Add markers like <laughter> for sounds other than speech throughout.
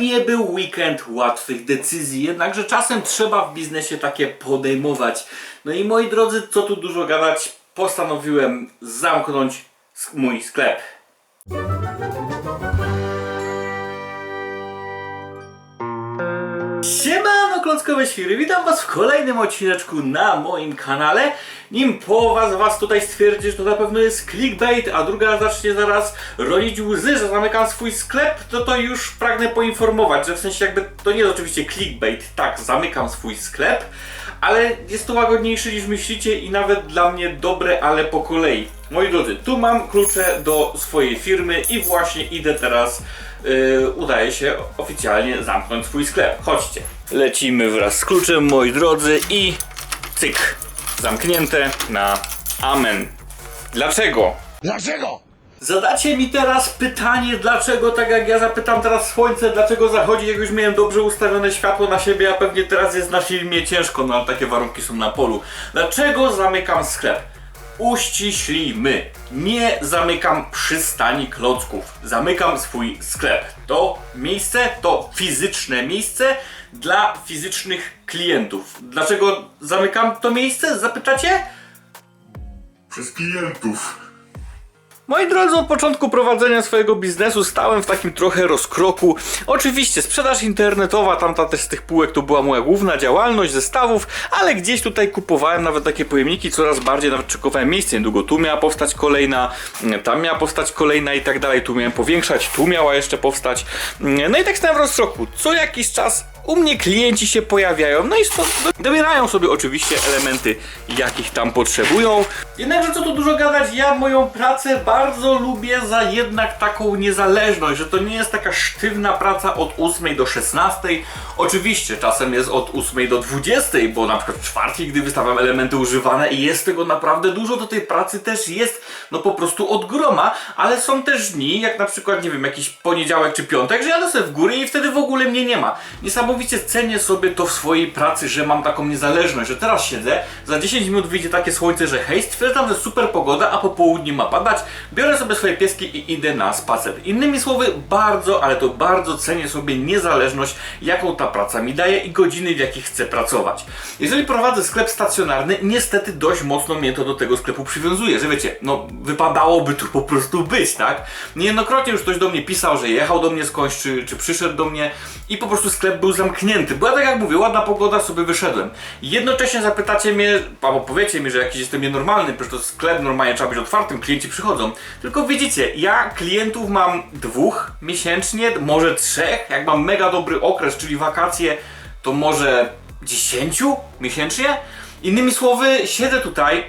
nie był weekend łatwych decyzji, jednakże czasem trzeba w biznesie takie podejmować. No i moi drodzy, co tu dużo gadać, postanowiłem zamknąć mój sklep. Klockowe świry, witam was w kolejnym odcineczku na moim kanale. Nim połowa z was tutaj stwierdzi, że to na pewno jest clickbait, a druga zacznie zaraz rodzić łzy, że zamykam swój sklep, to to już pragnę poinformować, że w sensie jakby to nie jest oczywiście clickbait, tak, zamykam swój sklep, ale jest to łagodniejsze niż myślicie i nawet dla mnie dobre, ale po kolei. Moi drodzy, tu mam klucze do swojej firmy i właśnie idę teraz, yy, udaje się oficjalnie zamknąć swój sklep. Chodźcie. Lecimy wraz z kluczem, moi drodzy i cyk. Zamknięte na amen. Dlaczego? Dlaczego? Zadacie mi teraz pytanie, dlaczego tak jak ja zapytam teraz słońce, dlaczego zachodzi, jak już miałem dobrze ustawione światło na siebie, a pewnie teraz jest na filmie ciężko, no ale takie warunki są na polu. Dlaczego zamykam sklep? Uściślimy. Nie zamykam przystani klocków. Zamykam swój sklep. To miejsce, to fizyczne miejsce dla fizycznych klientów. Dlaczego zamykam to miejsce? Zapytacie? Przez klientów. Moi drodzy, od początku prowadzenia swojego biznesu stałem w takim trochę rozkroku. Oczywiście sprzedaż internetowa, tamta też z tych półek to była moja główna działalność zestawów, ale gdzieś tutaj kupowałem nawet takie pojemniki, coraz bardziej nawet czekowałem miejsce. Niedługo tu miała powstać kolejna, tam miała powstać kolejna i tak dalej. Tu miałem powiększać, tu miała jeszcze powstać. No i tak stałem w rozkroku. Co jakiś czas u mnie klienci się pojawiają, no i stąd dobierają sobie oczywiście elementy, jakich tam potrzebują. Jednakże co tu dużo gadać, ja moją pracę bardzo lubię za jednak taką niezależność, że to nie jest taka sztywna praca od 8 do 16. Oczywiście czasem jest od 8 do 20, bo na przykład w czwartki, gdy wystawiam elementy używane i jest tego naprawdę dużo, to tej pracy też jest no po prostu od groma, ale są też dni, jak na przykład, nie wiem, jakiś poniedziałek czy piątek, że jadę sobie w górę i wtedy w ogóle mnie nie ma. Niesamowicie cenię sobie to w swojej pracy, że mam taką niezależność, że teraz siedzę, za 10 minut wyjdzie takie słońce, że hej, stwierdzam, że super pogoda, a po południu ma padać, biorę sobie swoje pieski i idę na spacer. Innymi słowy, bardzo, ale to bardzo cenię sobie niezależność, jaką ta praca mi daje i godziny, w jakich chcę pracować. Jeżeli prowadzę sklep stacjonarny, niestety dość mocno mnie to do tego sklepu przywiązuje, że wiecie, no wypadałoby tu po prostu być, tak? Niejednokrotnie już ktoś do mnie pisał, że jechał do mnie skądś, czy, czy przyszedł do mnie i po prostu sklep był zamknięty. Bo ja tak jak mówię, ładna pogoda, sobie wyszedłem. Jednocześnie zapytacie mnie, albo powiecie mi, że jakiś jestem nienormalny, przecież to sklep normalnie trzeba być otwartym, klienci przychodzą. Tylko widzicie, ja klientów mam dwóch miesięcznie, może trzech, jak mam mega dobry okres, czyli wakacje, to może dziesięciu miesięcznie. Innymi słowy, siedzę tutaj e,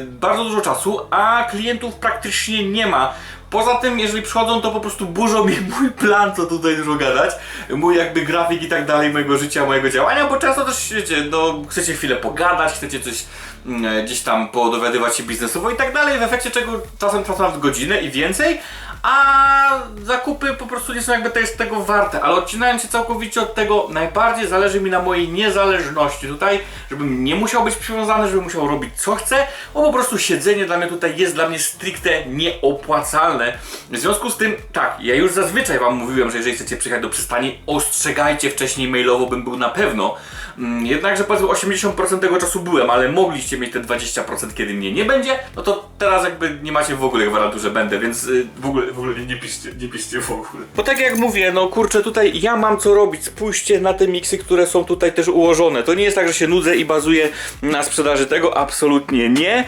bardzo dużo czasu, a klientów praktycznie nie ma. Poza tym, jeżeli przychodzą, to po prostu burzą mi <laughs> mój plan, co tutaj dużo gadać, mój jakby grafik i tak dalej mojego życia, mojego działania, bo często też, wiecie, no, chcecie chwilę pogadać, chcecie coś mm, e, gdzieś tam podowiadywać się biznesowo i tak dalej, w efekcie czego czasem tracę nawet godzinę i więcej, a zakupy po prostu nie są jakby jest tego warte, ale odcinając się całkowicie od tego, najbardziej zależy mi na mojej niezależności tutaj, żebym nie musiał być przywiązany, żebym musiał robić co chcę, bo po prostu siedzenie dla mnie tutaj jest dla mnie stricte nieopłacalne. W związku z tym, tak, ja już zazwyczaj wam mówiłem, że jeżeli chcecie przyjechać do przystani, ostrzegajcie wcześniej mailowo, bym był na pewno. Mm, Jednakże powiedzmy 80% tego czasu byłem, ale mogliście mieć te 20% kiedy mnie nie będzie, no to teraz jakby nie macie w ogóle gwarantu, że będę, więc y, w ogóle, w ogóle nie piszcie, nie piszcie w ogóle. Bo tak jak mówię, no kurczę, tutaj ja mam co robić, spójrzcie na te miksy, które są tutaj też ułożone. To nie jest tak, że się nudzę i bazuję na sprzedaży tego, absolutnie nie.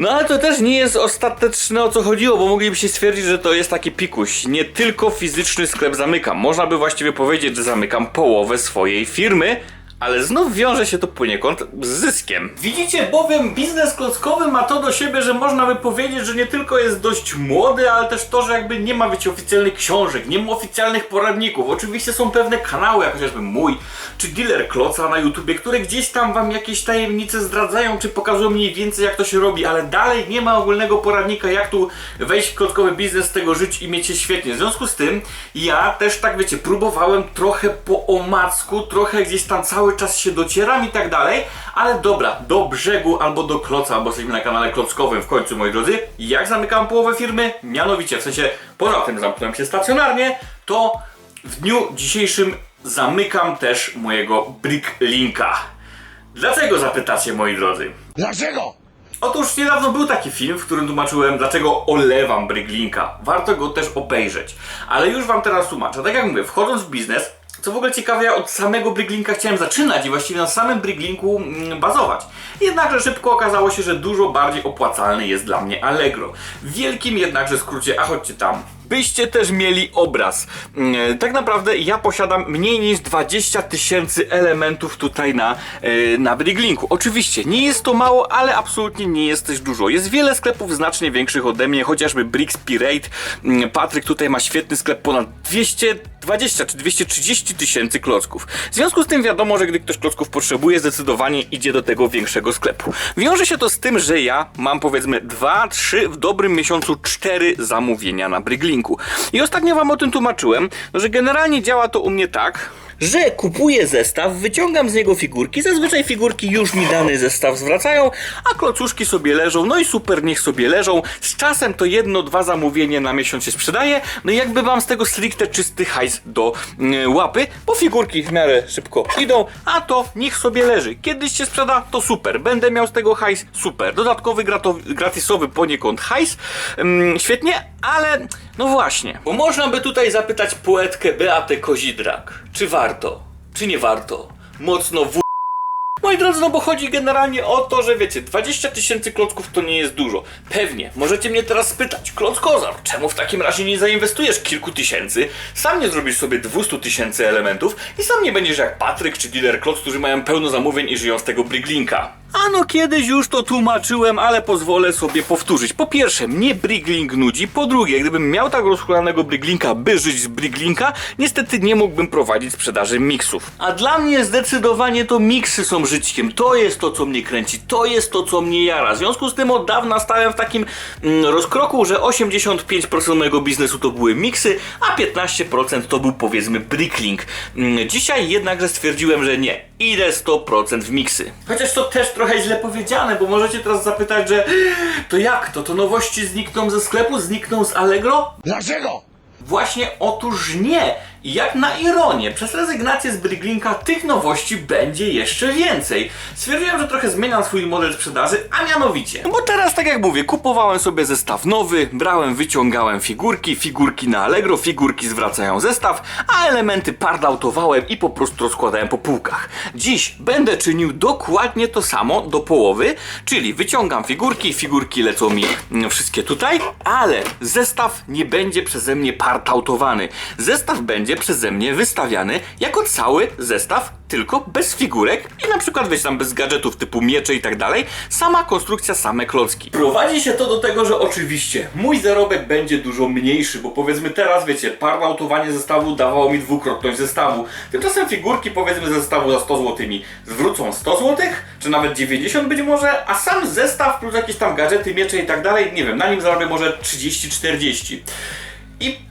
No ale to też nie jest ostateczne o co chodziło, bo moglibyście stwierdzić, że to jest taki pikuś. Nie tylko fizyczny sklep zamykam. Można by właściwie powiedzieć, że zamykam połowę swojej firmy, ale znów wiąże się to poniekąd z zyskiem. Widzicie bowiem, biznes klockowy ma to do siebie, że można by powiedzieć, że nie tylko jest dość młody, ale też to, że jakby nie ma wiecie oficjalnych książek, nie ma oficjalnych poradników. Oczywiście są pewne kanały, jak chociażby mój, czy dealer kloca na YouTubie, które gdzieś tam wam jakieś tajemnice zdradzają, czy pokazują mniej więcej jak to się robi, ale dalej nie ma ogólnego poradnika, jak tu wejść w klockowy biznes, z tego żyć i mieć się świetnie. W związku z tym, ja też tak wiecie, próbowałem trochę po omacku, trochę gdzieś tam cały czas się docieram i tak dalej, ale dobra, do brzegu albo do kloca, bo jesteśmy na kanale klockowym w końcu, moi drodzy. Jak zamykam połowę firmy? Mianowicie, w sensie, poza tym zamknąłem się stacjonarnie, to w dniu dzisiejszym zamykam też mojego Bricklinka. Dlaczego zapytacie, moi drodzy? Dlaczego? Otóż niedawno był taki film, w którym tłumaczyłem, dlaczego olewam Bryglinka. Warto go też obejrzeć. Ale już wam teraz tłumaczę. Tak jak mówię, wchodząc w biznes, co w ogóle ciekawe, ja od samego Bryglinka chciałem zaczynać i właściwie na samym Bryglinku mm, bazować. Jednakże szybko okazało się, że dużo bardziej opłacalny jest dla mnie Allegro. W wielkim jednakże skrócie, a chodźcie tam. Byście też mieli obraz. Mm, Tak naprawdę ja posiadam mniej niż 20 tysięcy elementów tutaj na, yy, na Briglinku. Oczywiście nie jest to mało, ale absolutnie nie jest też dużo. Jest wiele sklepów znacznie większych ode mnie, chociażby Bricks Pirate. Mm, Patryk tutaj ma świetny sklep, ponad 220 czy 230 tysięcy klocków. W związku z tym wiadomo, że gdy ktoś klocków potrzebuje, zdecydowanie idzie do tego większego sklepu. Wiąże się to z tym, że ja mam powiedzmy 2, 3, w dobrym miesiącu 4 zamówienia na Bryglinku. I ostatnio wam o tym tłumaczyłem, że generalnie działa to u mnie tak, że kupuję zestaw, wyciągam z niego figurki, zazwyczaj figurki już mi dany zestaw zwracają, a klocuszki sobie leżą, no i super, niech sobie leżą. Z czasem to jedno, dwa zamówienie na miesiąc się sprzedaje, no i jakby mam z tego stricte czysty hajs do mm, łapy, bo figurki w miarę szybko idą, a to niech sobie leży. Kiedyś się sprzeda, to super, będę miał z tego hajs, super. Dodatkowy gratisowy poniekąd hajs, mm, świetnie, ale no właśnie, bo można by tutaj zapytać poetkę Beatę Kozidrak, czy warto, czy nie warto, mocno w Moi drodzy, no bo chodzi generalnie o to, że wiecie, 20 tysięcy klocków to nie jest dużo. Pewnie, możecie mnie teraz spytać, kloc kozar, czemu w takim razie nie zainwestujesz kilku tysięcy, sam nie zrobisz sobie 200 tysięcy elementów i sam nie będziesz jak Patryk czy dealer kloc, którzy mają pełno zamówień i żyją z tego Briglinka. A no kiedyś już to tłumaczyłem, ale pozwolę sobie powtórzyć. Po pierwsze, mnie Briglink nudzi. Po drugie, gdybym miał tak rozchulanego Briglinka, by żyć z Briglinka, niestety nie mógłbym prowadzić sprzedaży miksów. A dla mnie zdecydowanie to miksy są życiem. To jest to, co mnie kręci. To jest to, co mnie jara. W związku z tym od dawna stałem w takim mm, rozkroku, że 85% mojego biznesu to były miksy, a 15% to był powiedzmy Bricklink. Mm, dzisiaj jednakże stwierdziłem, że nie. Idę 100% w miksy. Chociaż to też trochę źle powiedziane, bo możecie teraz zapytać, że to jak to? To nowości znikną ze sklepu? Znikną z Allegro? Dlaczego? Właśnie otóż nie. I jak na ironię, przez rezygnację z Briglinka tych nowości będzie jeszcze więcej. Stwierdziłem, że trochę zmieniam swój model sprzedaży, a mianowicie. No bo teraz, tak jak mówię, kupowałem sobie zestaw nowy, brałem, wyciągałem figurki, figurki na Allegro, figurki zwracają zestaw, a elementy pardautowałem i po prostu rozkładałem po półkach. Dziś będę czynił dokładnie to samo do połowy, czyli wyciągam figurki, figurki lecą mi mm, wszystkie tutaj, ale zestaw nie będzie przeze mnie partautowany. Zestaw będzie przeze mnie wystawiany jako cały zestaw, tylko bez figurek i na przykład wiecie tam bez gadżetów typu miecze i tak dalej. Sama konstrukcja, same klocki. Prowadzi się to do tego, że oczywiście mój zarobek będzie dużo mniejszy, bo powiedzmy teraz wiecie, parnautowanie zestawu dawało mi dwukrotność zestawu. Tymczasem figurki powiedzmy ze zestawu za 100 zł zwrócą 100 zł, czy nawet 90 być może, a sam zestaw plus jakieś tam gadżety, miecze i tak dalej, nie wiem, na nim zarobię może 30-40. I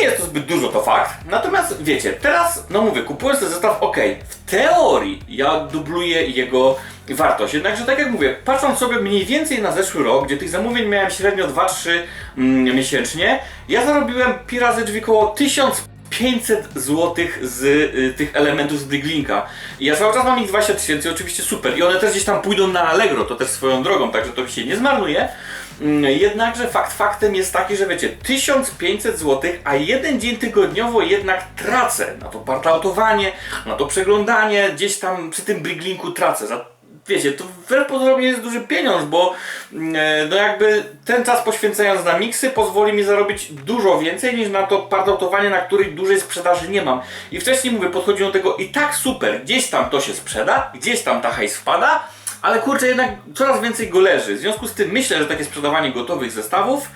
nie jest to zbyt dużo, to fakt. Natomiast wiecie, teraz, no mówię, kupując ten zestaw, ok, w teorii ja dubluję jego wartość. Jednakże tak jak mówię, patrząc sobie mniej więcej na zeszły rok, gdzie tych zamówień miałem średnio 2-3 mm, miesięcznie, ja zarobiłem pi razy drzwi koło 1000 500 zł z y, tych elementów z Briglinka. I ja cały czas mam ich 20 tysięcy, oczywiście super. I one też gdzieś tam pójdą na Allegro, to też swoją drogą, także to się nie zmarnuje. Mm, Jednakże fakt faktem jest taki, że wiecie, 1500 zł, a jeden dzień tygodniowo jednak tracę na to partautowanie, na to przeglądanie, gdzieś tam przy tym Briglinku tracę. Wiecie, to wbrew jest duży pieniądz, bo mm, e, no jakby ten czas poświęcając na miksy pozwoli mi zarobić dużo więcej niż na to partautowanie, na której dużej sprzedaży nie mam. I wcześniej mówię, podchodziłem do tego i tak super, gdzieś tam to się sprzeda, gdzieś tam ta hajs wpada, ale kurczę jednak coraz więcej go leży. W związku z tym myślę, że takie sprzedawanie gotowych zestawów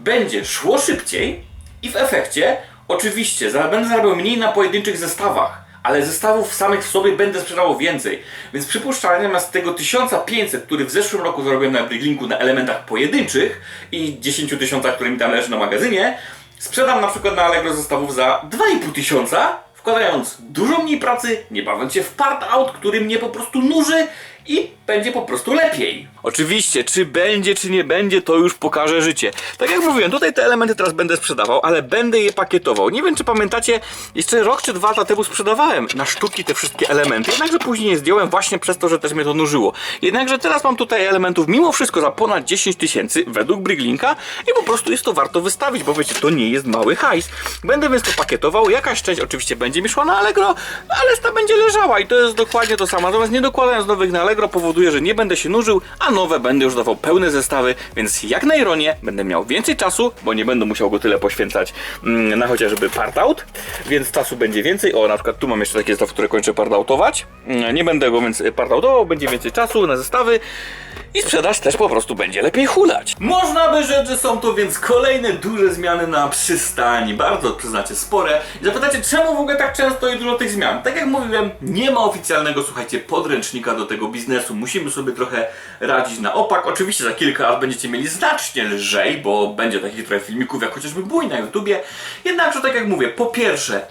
będzie szło szybciej i w efekcie oczywiście będę zarabiał mniej na pojedynczych zestawach ale zestawów samych w sobie będę sprzedawał więcej. Więc przypuszczalnie zamiast tego 1500, który w zeszłym roku zarobiłem na Briglinku na elementach pojedynczych i 10 tysiąca, który mi tam leży na magazynie, sprzedam na przykład na Allegro zestawów za 2,5 tysiąca, wkładając dużo mniej pracy, nie bawiąc się w part out, który mnie po prostu nuży i będzie po prostu lepiej. Oczywiście, czy będzie, czy nie będzie, to już pokaże życie. Tak jak mówiłem, tutaj te elementy teraz będę sprzedawał, ale będę je pakietował. Nie wiem, czy pamiętacie, jeszcze rok czy dwa lata temu sprzedawałem na sztuki te wszystkie elementy, jednakże później je zdjąłem właśnie przez to, że też mnie to nużyło. Jednakże teraz mam tutaj elementów mimo wszystko za ponad 10 tysięcy według Briglinka i po prostu jest to warto wystawić, bo wiecie, to nie jest mały hajs. Będę więc to pakietował, jakaś część oczywiście będzie mi szła na Allegro, ale reszta będzie leżała i to jest dokładnie to samo. Natomiast nie dokładając nowych na Allegro powoduje, że nie będę się nużył, a nowe będę już dawał pełne zestawy, więc jak na ironię będę miał więcej czasu, bo nie będę musiał go tyle poświęcać mm, na chociażby part out, więc czasu będzie więcej. O, na przykład tu mam jeszcze taki zestaw, który kończę part outować. Mm, Nie będę go więc part outował, będzie więcej czasu na zestawy. I sprzedaż też po prostu będzie lepiej hulać. Można by rzec, że są to więc kolejne duże zmiany na przystani. Bardzo przyznacie spore. I zapytacie, czemu w ogóle tak często i dużo tych zmian? Tak jak mówiłem, nie ma oficjalnego, słuchajcie, podręcznika do tego biznesu. Musimy sobie trochę radzić na opak. Oczywiście za kilka lat będziecie mieli znacznie lżej, bo będzie takich trochę filmików jak chociażby bój na YouTubie. Jednakże, tak jak mówię, po pierwsze,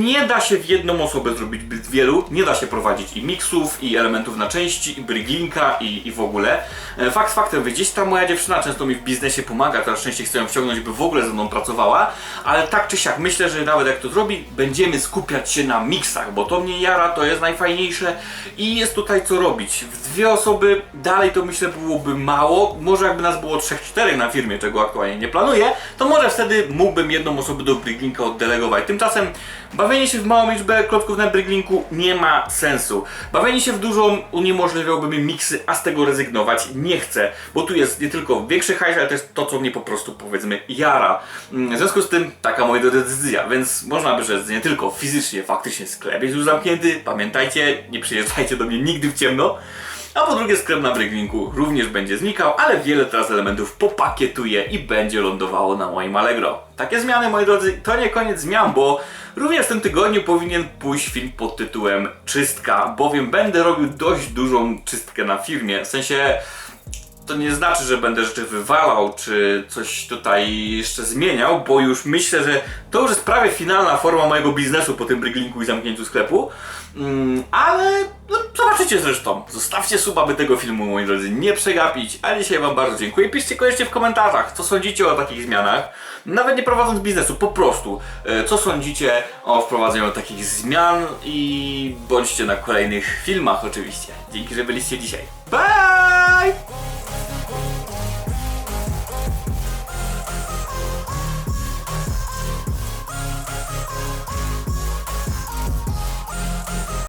nie da się w jedną osobę zrobić zbyt wielu. Nie da się prowadzić i miksów, i elementów na części, i bryglinka, i, i w ogóle. E, Fakt faktem, gdzieś ta moja dziewczyna często mi w biznesie pomaga, coraz częściej chcę ją wciągnąć, by w ogóle ze mną pracowała, ale tak czy siak, myślę, że nawet jak to zrobi, będziemy skupiać się na miksach, bo to mnie jara, to jest najfajniejsze i jest tutaj co robić. W dwie osoby dalej to myślę byłoby mało, może jakby nas było 3-4 na firmie, czego aktualnie nie planuję, to może wtedy mógłbym jedną osobę do Briglinka oddelegować. Tymczasem bawienie się w małą liczbę klocków na Briglinku nie ma sensu. Bawienie się w dużą uniemożliwiałby mi miksy, a z tego rezygnować nie chcę, bo tu jest nie tylko większy hajs, ale też to, co mnie po prostu powiedzmy jara. Mm, W związku z tym taka moja decyzja, więc można by rzec nie tylko fizycznie, faktycznie sklep jest już zamknięty, pamiętajcie, nie przyjeżdżajcie do mnie nigdy w ciemno. A po drugie sklep na Bryglinku również będzie znikał, ale wiele teraz elementów popakietuję i będzie lądowało na moim Allegro. Takie zmiany, moi drodzy, to nie koniec zmian, bo również w tym tygodniu powinien pójść film pod tytułem Czystka, bowiem będę robił dość dużą czystkę na firmie, w sensie to nie znaczy, że będę rzeczy wywalał, czy coś tutaj jeszcze zmieniał, bo już myślę, że to już jest prawie finalna forma mojego biznesu po tym bryglinku i zamknięciu sklepu. Mm, ale no, zobaczycie zresztą. Zostawcie suba, by tego filmu, moi drodzy, nie przegapić. A dzisiaj Wam bardzo dziękuję. Piszcie koniecznie w komentarzach, co sądzicie o takich zmianach. Nawet nie prowadząc biznesu, po prostu. e, Co sądzicie o wprowadzeniu takich zmian i bądźcie na kolejnych filmach oczywiście. Dzięki, że byliście dzisiaj. Bye!